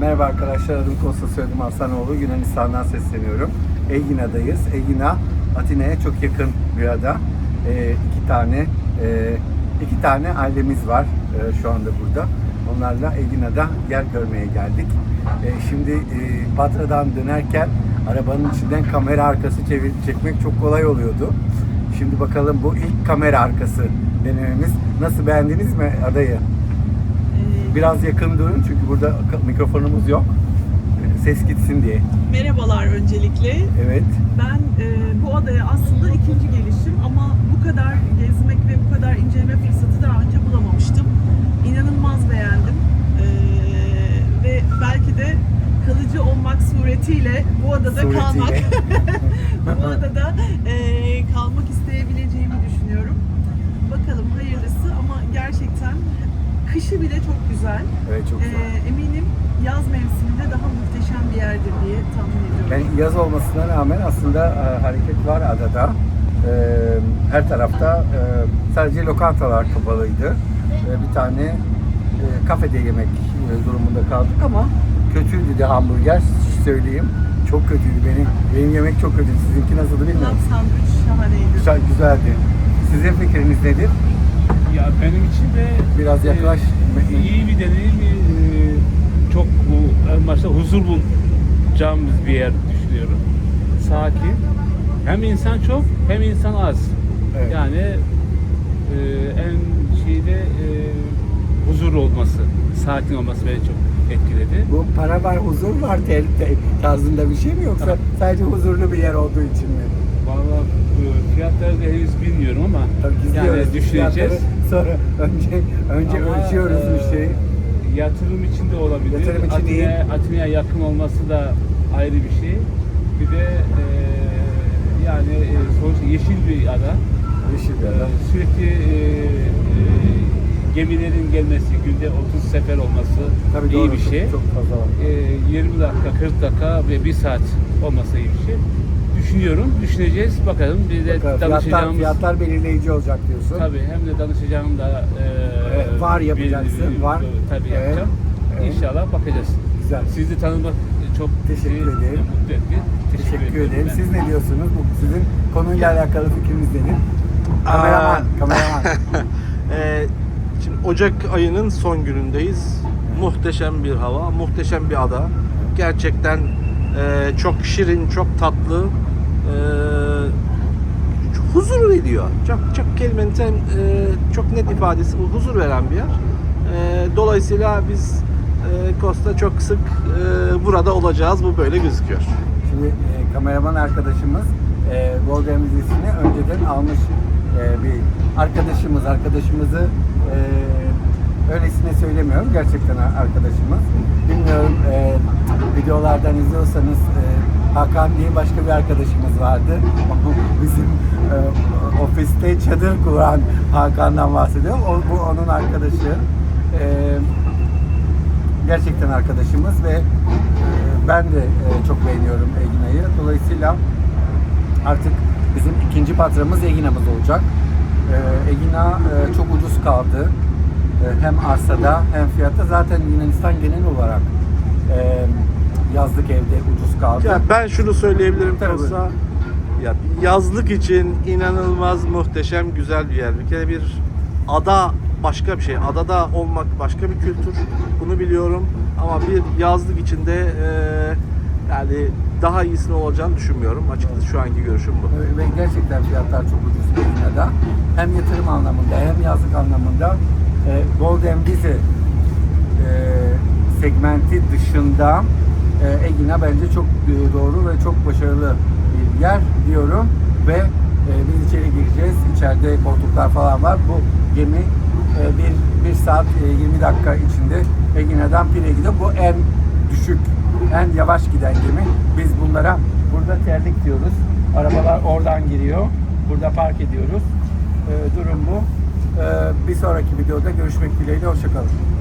Merhaba arkadaşlar, adım Kosta Söyledim Arsanoğlu. Yunanistan'dan sesleniyorum. Egina'dayız. Egina, Atina'ya çok yakın bir ada. Ee, iki tane e, iki tane ailemiz var e, şu anda burada. Onlarla Egina'da yer görmeye geldik. E, şimdi e, Patra'dan dönerken arabanın içinden kamera arkası çevir, çekmek çok kolay oluyordu. Şimdi bakalım bu ilk kamera arkası denememiz. Nasıl beğendiniz mi adayı? Biraz yakın durun çünkü burada mikrofonumuz yok. Ee, Ses gitsin diye. Merhabalar öncelikle. Evet. Ben e, bu adaya aslında ikinci gelişim ama bu kadar gezmek ve bu kadar inceleme fırsatı daha önce bulamamıştım. İnanılmaz beğendim. Ee, ve belki de kalıcı olmak suretiyle bu adada Suretiyle. kalmak bu adada e, kalmak isteyebileceğimi düşünüyorum. Bakalım hayırlısı ama gerçekten kışı bile çok güzel. Evet çok güzel. Ee, eminim yaz mevsiminde daha muhteşem bir yerdir diye tahmin ediyorum. Yani yaz olmasına rağmen aslında e, hareket var adada. E, her tarafta e, sadece lokantalar kapalıydı. E, bir tane e, kafede yemek e, durumunda kaldık ama kötüydü de hamburger söyleyeyim. Çok kötüydü benim. Benim yemek çok kötüydü. Sizinki nasıldı bilmiyorum. Sandviç şahaneydi. Güzel, güzeldi. Sizin fikriniz nedir? Ya benim için de Biraz yaklaş. e, iyi bir deneyim. e, çok bu en başta huzur bulacağımız bir yer düşünüyorum. Sakin. Hem insan çok hem insan az. Evet. Yani e, en şeyde e, huzur olması, sakin olması beni çok etkiledi. Bu para var, huzur var te- te- tarzında bir şey mi yoksa sadece huzurlu bir yer olduğu için mi? Vallahi e, fiyatları da henüz bilmiyorum ama Tabii yani düşüneceğiz. Fiyatları Sonra önce önce Ama, ölçüyoruz e, bir şeyi. Yatırım için de olabilir. Yatırım için iyi. Atina'ya, Atina'ya yakın olması da ayrı bir şey. Bir de e, yani e, sonuçta yeşil bir ada. Yeşil bir E, sürekli e, e, gemilerin gelmesi, günde 30 sefer olması Tabii iyi doğru, bir çok- şey. Çok fazla var. E, 20 dakika, 40 dakika ve 1 saat olması iyi bir şey. Düşünüyorum, düşüneceğiz. Bakalım bir de Fiyatlar, danışacağımız... fiyatlar belirleyici olacak diyorsun. Tabii hem de danışacağım da e, Evet, var yapacaksın, bir- var. Tabii Evet, yapacağım. evet. İnşallah bakacağız. Güzel. Sizi tanımak çok Teşekkür bizi ederim. Mutlu etti. Teşekkür ederim. ben. Siz ne diyorsunuz? Bu sizin konuyla alakalı fikriniz nedir? Kameraman, kameraman. Ee, şimdi Ocak ayının son günündeyiz. Muhteşem bir hava, muhteşem bir ada. Gerçekten e, çok şirin, çok tatlı. E, huzur veriyor. Çok çok kelimenin e, çok net ifadesi bu. Huzur veren bir yer. E, dolayısıyla biz e, Costa çok sık e, burada olacağız. Bu böyle gözüküyor. Şimdi e, kameraman arkadaşımız e, Golden vizesini önceden almış e, bir arkadaşımız. Arkadaşımızı e, öylesine söylemiyorum. Gerçekten ar- arkadaşımız. Bilmiyorum e, videolardan izliyorsanız e, Hakan diye başka bir arkadaşımız vardı. Bizim e, ofiste çadır kuran Hakan'dan bahsediyorum. O, bu onun arkadaşı. E, gerçekten arkadaşımız ve e, ben de e, çok beğeniyorum Egina'yı. Dolayısıyla artık bizim ikinci patramız Egina'mız olacak. E, Egina e, çok ucuz kaldı. E, hem arsada hem fiyatta. Zaten Yunanistan genel olarak e, yazlık evde ucuz kaldı. Ya ben şunu söyleyebilirim Tabii. Kosta. Ya yazlık için inanılmaz muhteşem güzel bir yer. Bir kere bir ada başka bir şey. Adada olmak başka bir kültür. Bunu biliyorum. Ama bir yazlık içinde yani daha iyisini olacağını düşünmüyorum. Açıkçası şu anki görüşüm bu. E, ve gerçekten fiyatlar çok ucuz Egina'da. Hem yatırım anlamında hem yazlık anlamında e, Golden Vize e, segmenti dışında e, Egina bence çok e, doğru ve çok başarılı bir yer diyorum ve e, biz içeri gireceğiz. İçeride koltuklar falan var. Bu gemi e, bir, bir saat e, 20 dakika içinde Egina'dan Pire'ye gidiyor. Bu en düşük, en yavaş giden gemi. Biz bunlara burada terlik diyoruz. Arabalar oradan giriyor. Burada park ediyoruz. E, durum bu. E, bir sonraki videoda görüşmek dileğiyle. Hoşçakalın.